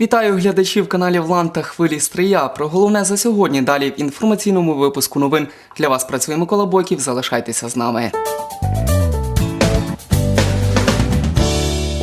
Вітаю глядачів каналів Лан та Хвилі Стрия. Про головне за сьогодні. Далі в інформаційному випуску новин для вас працює Микола Бойків. Залишайтеся з нами.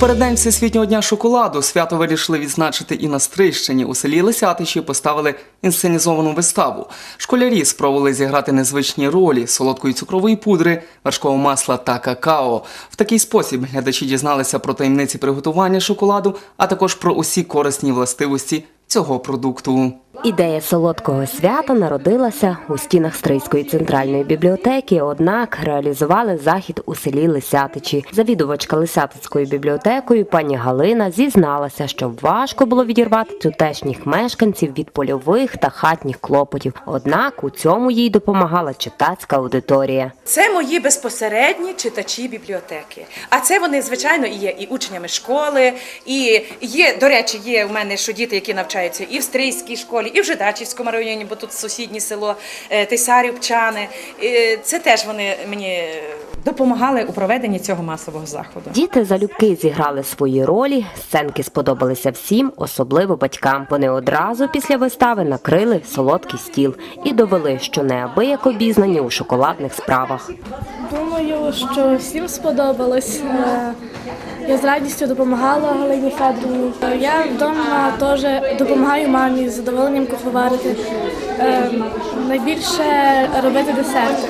Переддень Всесвітнього дня шоколаду свято вирішили відзначити і на Стрищині. У селі Лисятичі поставили інсценізовану виставу. Школярі спробували зіграти незвичні ролі солодкої цукрової пудри, вершкового масла та какао. В такий спосіб глядачі дізналися про таємниці приготування шоколаду, а також про усі корисні властивості цього продукту. Ідея солодкого свята народилася у стінах Стрийської центральної бібліотеки, однак реалізували захід у селі Лисятичі. Завідувачка Лисятицькою бібліотекою пані Галина зізналася, що важко було відірвати тутешніх мешканців від польових та хатніх клопотів. Однак у цьому їй допомагала читацька аудиторія. Це мої безпосередні читачі бібліотеки. А це вони, звичайно, і є і учнями школи, і є, до речі, є у мене що діти, які навчаються і в Стрийській школі, і в Жидачівському районі, бо тут сусіднє село е, Тисарівчани. Це теж вони мені допомагали у проведенні цього масового заходу. Діти залюбки зіграли свої ролі. Сценки сподобалися всім, особливо батькам. Вони одразу після вистави накрили солодкий стіл і довели, що неабияк обізнані у шоколадних справах. Думаю, що всім сподобалось. Я з радістю допомагала Галині Федорівні. Я вдома теж допомагаю мамі з задоволенням куховарити. Е, Найбільше робити десерти,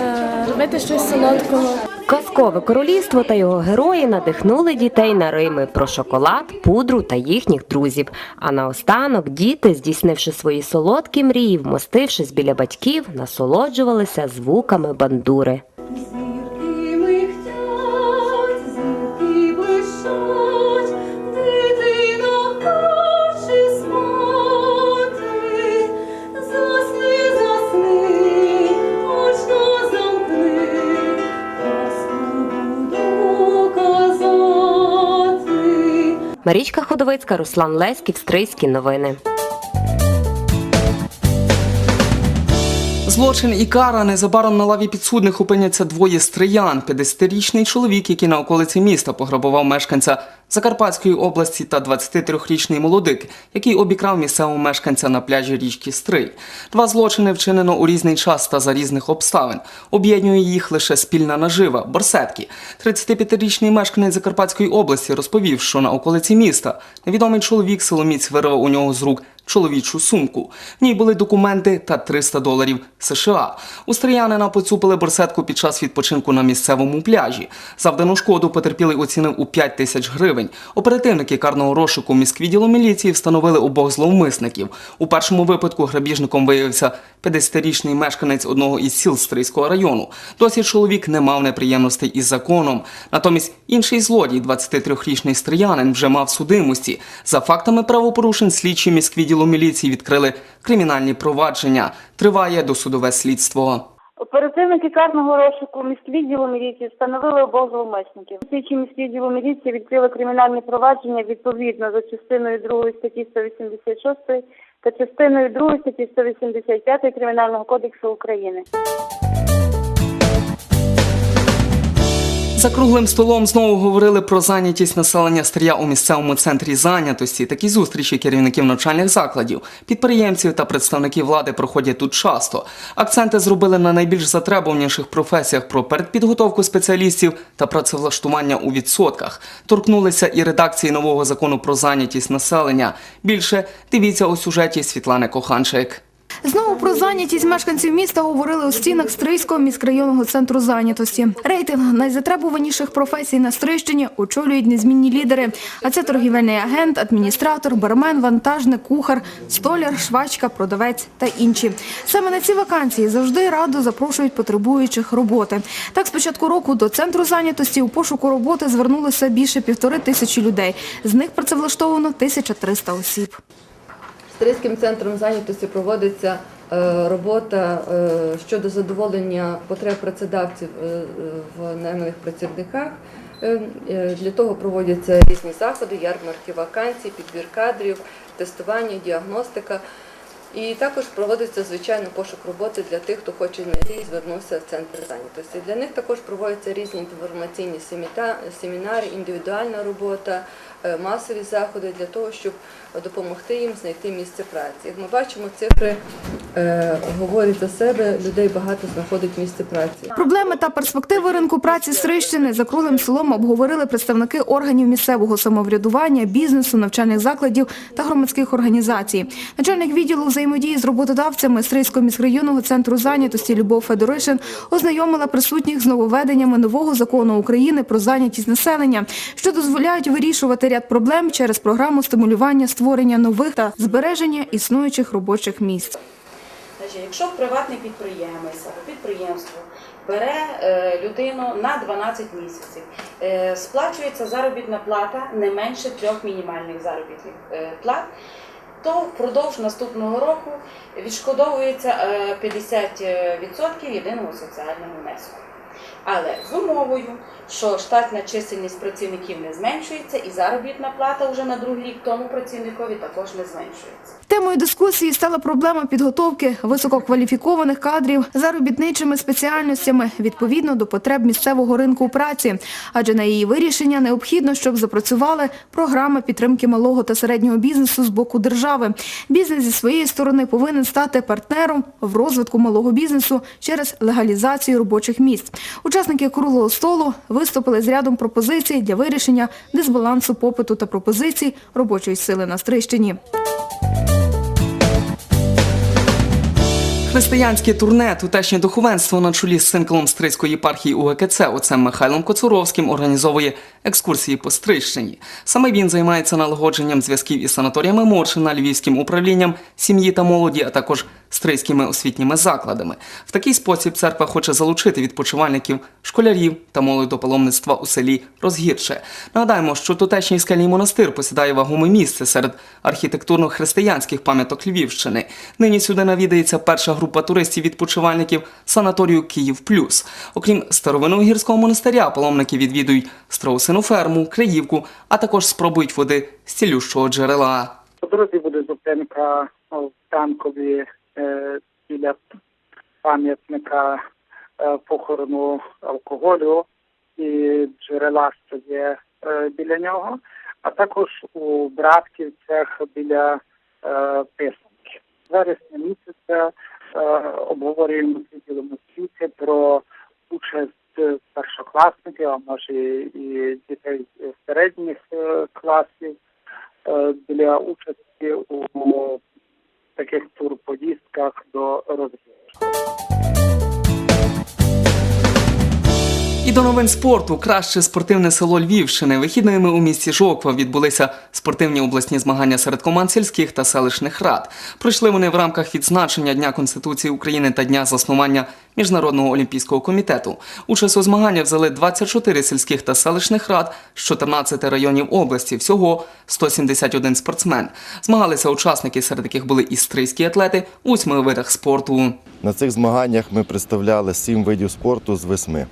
е, робити щось солодкого. Казкове королівство та його герої надихнули дітей на рими про шоколад, пудру та їхніх друзів. А наостанок діти, здійснивши свої солодкі мрії, вмостившись біля батьків, насолоджувалися звуками бандури. Марічка Ходовицька, Руслан Леськів, Стрийські новини. Злочин і кара незабаром на лаві підсудних опиняться двоє стриян. 50-річний чоловік, який на околиці міста пограбував мешканця Закарпатської області, та 23-річний молодик, який обікрав місцевого мешканця на пляжі річки Стрий. Два злочини вчинено у різний час та за різних обставин. Об'єднує їх лише спільна нажива борсетки. 35-річний мешканець Закарпатської області розповів, що на околиці міста невідомий чоловік силоміць вирвав у нього з рук чоловічу сумку. В ній були документи та 300 доларів США. У Стріянина поцупили борсетку під час відпочинку на місцевому пляжі. Завдану шкоду потерпілий оцінив у 5 тисяч гривень. Оперативники карного розшуку міськвідділу міліції встановили обох зловмисників. У першому випадку грабіжником виявився 50-річний мешканець одного із сіл Стрийського району. Досі чоловік не мав неприємностей із законом. Натомість інший злодій, 23-річний стріянин, вже мав судимості. За фактами правопорушень слідчі міськвідділу міліції відкрили кримінальні провадження. Триває досудове слідство. Оперативники карного розшуку міськвідділу міліції встановили обох зловмисників. Слідчі міськвідділу міліції відкрили кримінальні провадження відповідно за частиною 2 статті 186 та частиною 2 статті 185 Кримінального кодексу України. За круглим столом знову говорили про зайнятість населення Стрия у місцевому центрі зайнятості. Такі зустрічі керівників навчальних закладів, підприємців та представників влади проходять тут часто. Акценти зробили на найбільш затребуваніших професіях про передпідготовку спеціалістів та працевлаштування у відсотках. Торкнулися і редакції нового закону про зайнятість населення. Більше дивіться у сюжеті Світлани Коханчик. Знову про зайнятість мешканців міста говорили у стінах Стрийського міськрайонного центру зайнятості. Рейтинг найзатребуваніших професій на Стрийщині очолюють незмінні лідери. А це торгівельний агент, адміністратор, бармен, вантажник, кухар, столяр, швачка, продавець та інші. Саме на ці вакансії завжди радо запрошують потребуючих роботи. Так, з початку року до центру зайнятості у пошуку роботи звернулося більше півтори тисячі людей. З них працевлаштовано 1300 осіб. Стрийським центром зайнятості проводиться е, робота е, щодо задоволення потреб працедавців е, в найманих працівниках. Для того проводяться різні заходи, ярмарки вакансій, підбір кадрів, тестування, діагностика. І також проводиться звичайно пошук роботи для тих, хто хоче знайти і звернувся в центр зайнятості. Для них також проводяться різні інформаційні семінари, індивідуальна робота, е, масові заходи для того, щоб допомогти їм знайти місце праці. Як ми бачимо, цифри е, говорять за себе, людей багато знаходить місце праці. Проблеми та перспективи ринку праці Стрийщини за круглим столом обговорили представники органів місцевого самоврядування, бізнесу, навчальних закладів та громадських організацій. Начальник відділу взаємодії з роботодавцями Стрийського міськрайонного центру зайнятості Любов Федоришин ознайомила присутніх з нововведеннями нового закону України про зайнятість населення, що дозволяють вирішувати ряд проблем через програму стимулювання створення нових та збереження існуючих робочих місць. Якщо приватний підприємець або підприємство бере е, людину на 12 місяців, е, сплачується заробітна плата не менше трьох мінімальних заробітних е, плат, то впродовж наступного року відшкодовується е, 50% єдиного соціального внеску. Але з умовою, що штатна чисельність працівників не зменшується і заробітна плата вже на другий рік тому працівникові також не зменшується. Темою дискусії стала проблема підготовки висококваліфікованих кадрів за робітничими спеціальностями відповідно до потреб місцевого ринку праці. Адже на її вирішення необхідно, щоб запрацювали програми підтримки малого та середнього бізнесу з боку держави. Бізнес зі своєї сторони повинен стати партнером в розвитку малого бізнесу через легалізацію робочих місць. Учасники круглого столу виступили з рядом пропозицій для вирішення дисбалансу попиту та пропозицій робочої сили на Стрищині. Християнське турне тутешнє духовенство на чолі з синклом Стрийської єпархії УГКЦ отцем Михайлом Коцуровським організовує екскурсії по Стрийщині. Саме він займається налагодженням зв'язків із санаторіями Моршина, Львівським управлінням сім'ї та молоді, а також стрийськими освітніми закладами. В такий спосіб церква хоче залучити відпочивальників, школярів та молодь до паломництва у селі Розгірче. Нагадаємо, що тутешній скельний монастир посідає вагоме місце серед архітектурно-християнських пам'яток Львівщини. Нині сюди навідається перша група туристів-відпочивальників санаторію Київ Плюс. Окрім старовинного гірського монастиря, паломники відвідують Страусину ферму, Криївку, а також спробують води з цілющого джерела. По дорозі буде зупинка в танкові е, біля пам'ятника е, похорону алкоголю і джерела, що є е, біля нього, а також у Братківцях біля е, писанки. Вересня місяця е, обговорюємо з відділом освіти про участь першокласників, а може і дітей середніх е, класів е, для участі do rozvoje. До новин спорту краще спортивне село Львівщини. Вихідними у місті Жоква відбулися спортивні обласні змагання серед команд сільських та селищних рад. Пройшли вони в рамках відзначення Дня Конституції України та Дня заснування Міжнародного олімпійського комітету. Участь у змаганнях взяли 24 сільських та селищних рад з 14 районів області. Всього 171 спортсмен. Змагалися учасники, серед яких були і стрийські атлети у восьми видах спорту. На цих змаганнях ми представляли сім видів спорту з восьми.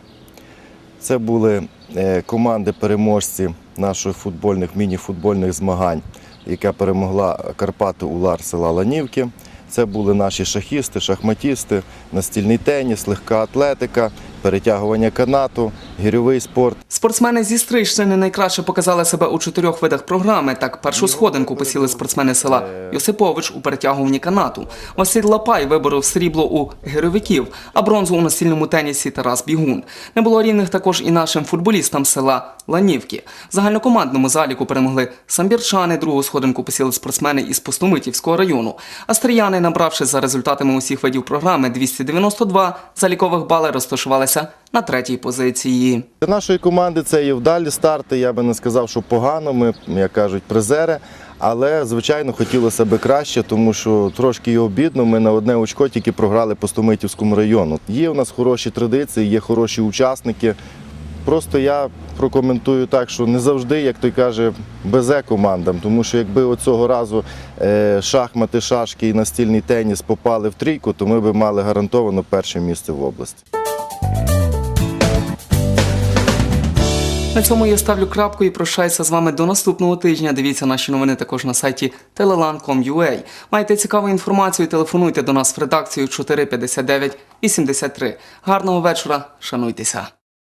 Це були е, команди-переможці наших футбольних міні-футбольних змагань, яка перемогла Карпати Улар села Ланівки. Це були наші шахісти, шахматісти, настільний теніс, легка атлетика, перетягування канату, гірьовий спорт. Спортсмени зі Стрийщини найкраще показали себе у чотирьох видах програми. Так, першу сходинку посіли спортсмени села Йосипович у перетягуванні канату. Василь Лапай виборов срібло у гировиків, а бронзу у настільному тенісі Тарас Бігун. Не було рівних також і нашим футболістам села Ланівки. В загальнокомандному заліку перемогли самбірчани, другу сходинку посіли спортсмени із Пустомитівського району. Астрияни, набравши за результатами усіх видів програми 292 залікових бали, розташувалися на третій позиції. Для нашої команди це є вдалі старти. Я би не сказав, що погано. Ми, як кажуть, призери. Але, звичайно, хотілося б краще, тому що трошки і обідно. Ми на одне очко тільки програли по Стомитівському району. Є у нас хороші традиції, є хороші учасники. Просто я прокоментую так, що не завжди, як той каже, безе командам. Тому що якби оцього разу е, шахмати, шашки і настільний теніс попали в трійку, то ми б мали гарантовано перше місце в області. На цьому я ставлю крапку і прощаюся з вами до наступного тижня. Дивіться наші новини також на сайті telelan.com.ua. Маєте цікаву інформацію, телефонуйте до нас в редакцію 459 83. Гарного вечора, шануйтеся.